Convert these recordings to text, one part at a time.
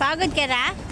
Pagod ka na?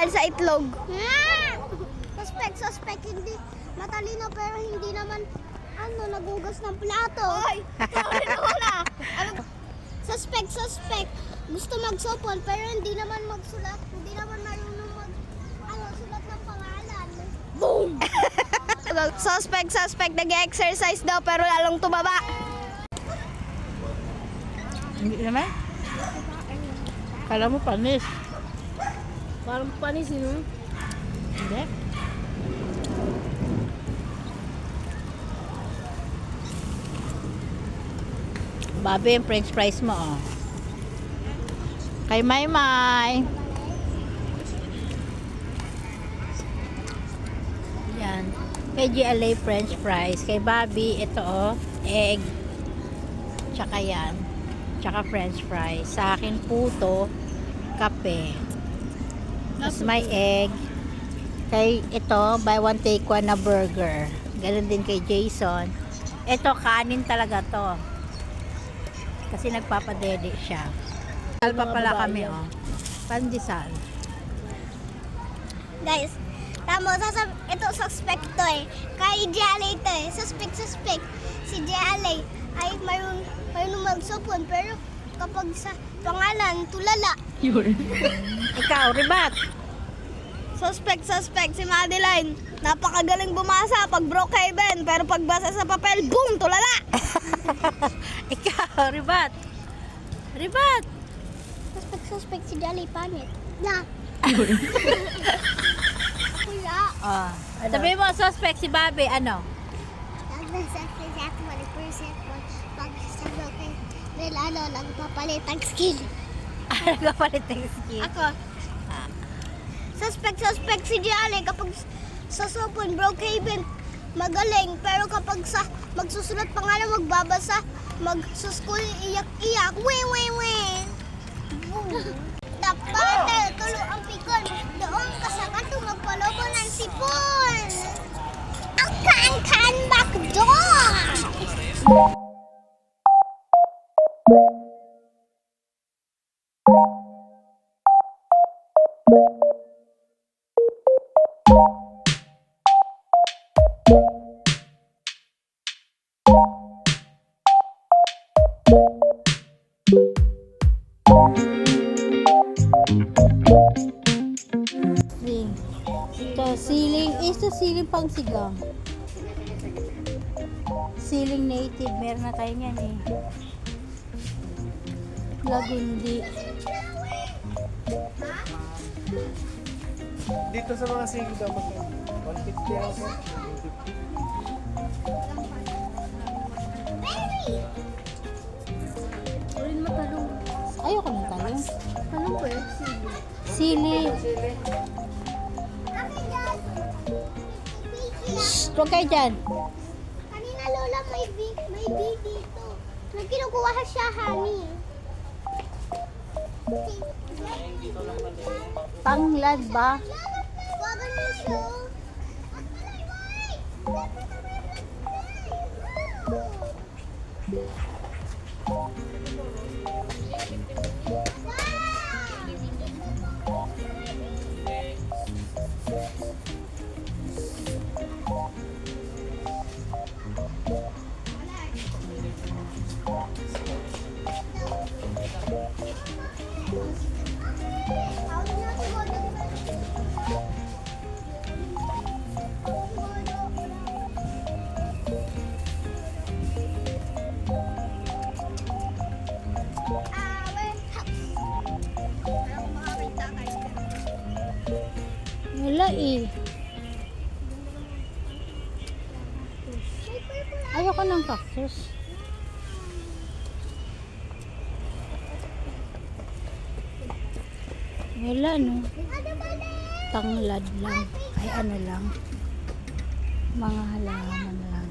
Dahil sa itlog. Suspect, suspect, hindi matalino pero hindi naman ano, nagugas ng plato. Ay, wala. Ano, suspect, suspect, gusto magsopon pero hindi naman magsulat, hindi naman marunong mag, ano, sulat ng pangalan. Boom! suspect, suspect, nag-exercise daw pero lalong tumaba. Hindi naman. Kala mo panis. Parang panis yun. Hindi. Babe, yung french fries mo, oh. Kay May May. Yan. Kay GLA french fries. Kay Bobby, ito, oh, egg. Tsaka yan. Tsaka french fries. Sa akin, puto, kape. Tapos may egg. Kay ito, buy one take one na burger. Ganon din kay Jason. Ito, kanin talaga to. Kasi nagpapadede siya. Sal pa pala kami, oh. Pandesal. Guys, tamo, sasab ito suspect to eh. Kay Jale to eh. Suspect, suspect. Si Jale ay mayroon, mayroon magsupon pero kapag sa pangalan, tulala. Ikaw, ribat. Suspect, suspect. Si Madeline, napakagaling bumasa pag Brookhaven pero pag basa sa papel, boom, tulala. Ikaw, ribat. Ribat. Suspect, suspect. Si Jale, panit. Na. Kuya. Oh. Sabi mo, suspect si Bobby, ano? 20% po pag sa Brookhaven, ano, nagpapalit ang skill. Nagpapalit ng skin. Ako. Suspect, suspect si Jale kapag sa supon, Brookhaven, magaling. Pero kapag sa magsusulat pangalan, magbabasa, magsuskul, iyak-iyak, weh, weh, weh. Dapat tulo ang pikon. Doon ka sa magpalobo ng sipon. Ang kan-kan backdoor. Sing. Ito, siling. Ito, siling pang sigang. Siling native. Meron na tayo niyan eh. Lagundi. Dito sa mga mag 150 ako. Ayoko ng talong. Talong ko eh. Sili. Shh, huwag kayo dyan. Kanina lola may bee, may bee dito. Nung kinukuha siya, honey. Tanglad ba? Wagan mo siya. Thank you. Eh. Ayoko ng cactus. Wala no. Tanglad lang. Ay ano lang. Mga halaman lang.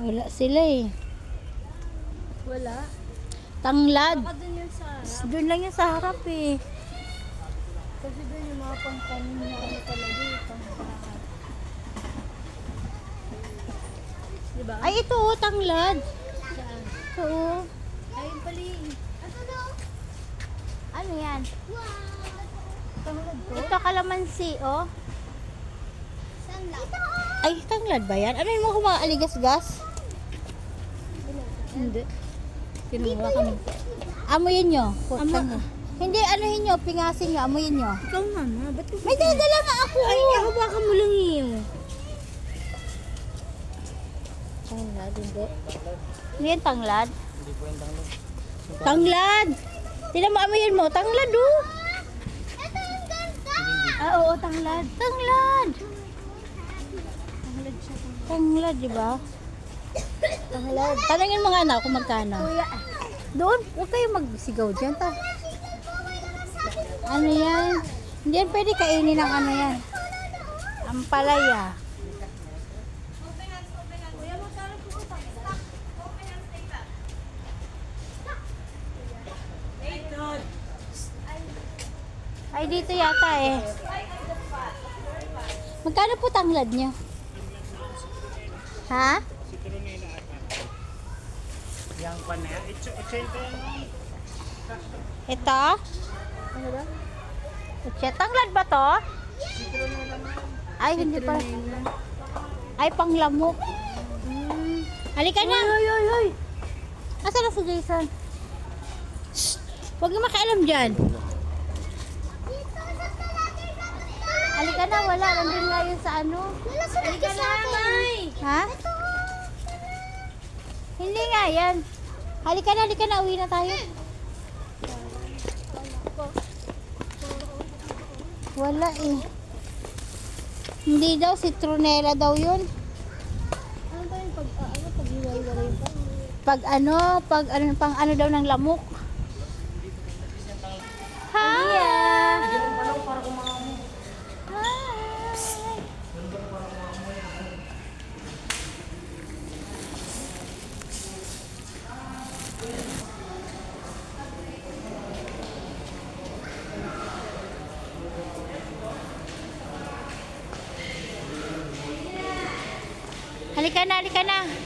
Wala sila eh. Wala. Tanglad. Yun Doon lang yung sa harap eh. Kasi dun yung mga pangkanin na ano talaga yung pangkahan. Diba? Ay ito oh, tanglad. Saan? Ito oh. Ayun pala yung... Ano yan? Tanglad ko? Ito kalamansi oh. Saan lang? Ito! Ay, tanglad ba yan? Ano yung mga kumaaligas-gas? Hindi. Kinuha kami. Amuyin nyo. Ama. Hindi, anuhin nyo, pingasin nyo, amuyin nyo. Ikaw mama, ba't ko... May dadala nga ako. Ay, hawakan mo lang yun. Tanglad, hindi. Hindi yan tanglad. Hindi po yung tanglad. Tanglad! Tinan mo, amuyin mo. Tanglad oh. Ito yung ganda! Ah, oo, tanglad. Tanglad! Tanglad siya. Tanglad, di ba? Tanglad. Tanungin mga anak kung magkano. Kuya, Doon, huwag kayo magsigaw dyan. Ta. Ano yan? Hindi yan pwede kainin ng ano yan. Ang palaya. Ay, dito yata eh. Magkano po tanglad nyo? Ha? Yang pan na yan. It's 80 yan. Ito? ano ba? Ito, tanglad ba to? Ay, hindi pa. Ay, panglamok. Hmm. Halika na. Ay, ay, ay. Asa na si Jason? Shh! Huwag yung makialam dyan. Halika na, wala. Nandun nga yun sa ano. Halika na, May! Ha? Hindi nga yan. Halika na, halika na. Uwi na tayo. Wala eh. Hindi daw, citronella daw yun. Ano ba yung pag, ano, pag hiwa-hiwalay ba? Pag ano, pag ano, pang ano daw ng lamok. Halika na, halika na.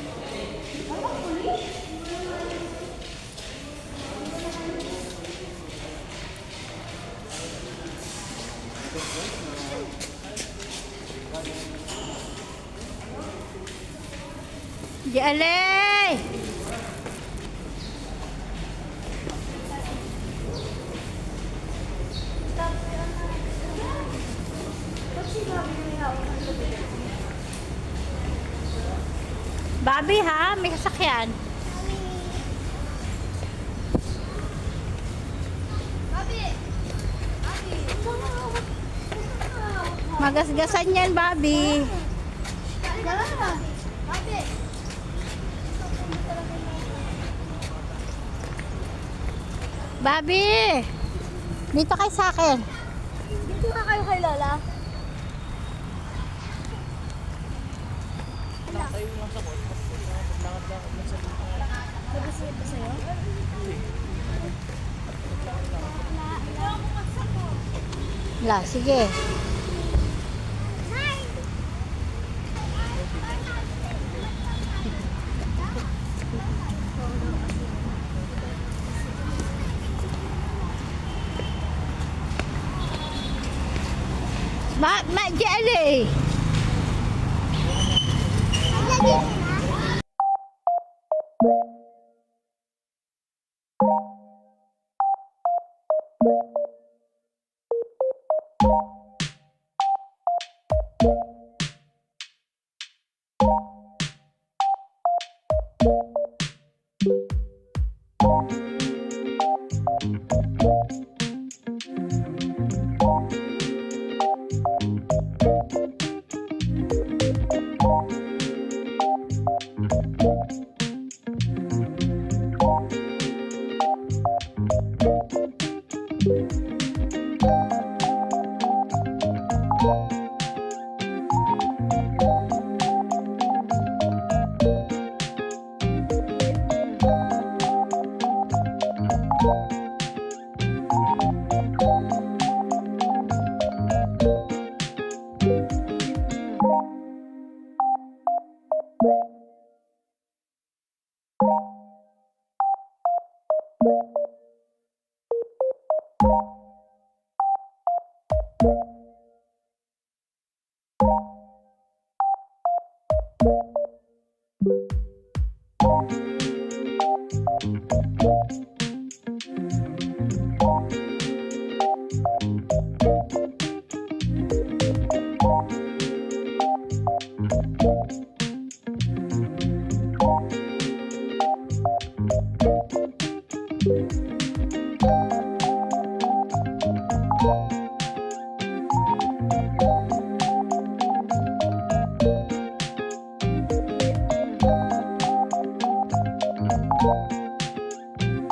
Di alay! Bobby ha, may sasakyan. Magasgasan yan, Bobby. Bobby! Dito kay sa akin. Dito nga kayo kay Lola. Tayo lang sa kot. Lakad-lakad lang sa dito. Nag-isip sa'yo? La, sige. Ma, ma, jelly. Thank you. you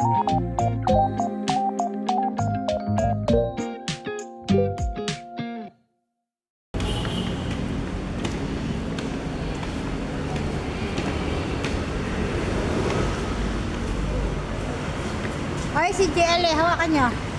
Hoy, si JL, hawakan nyo.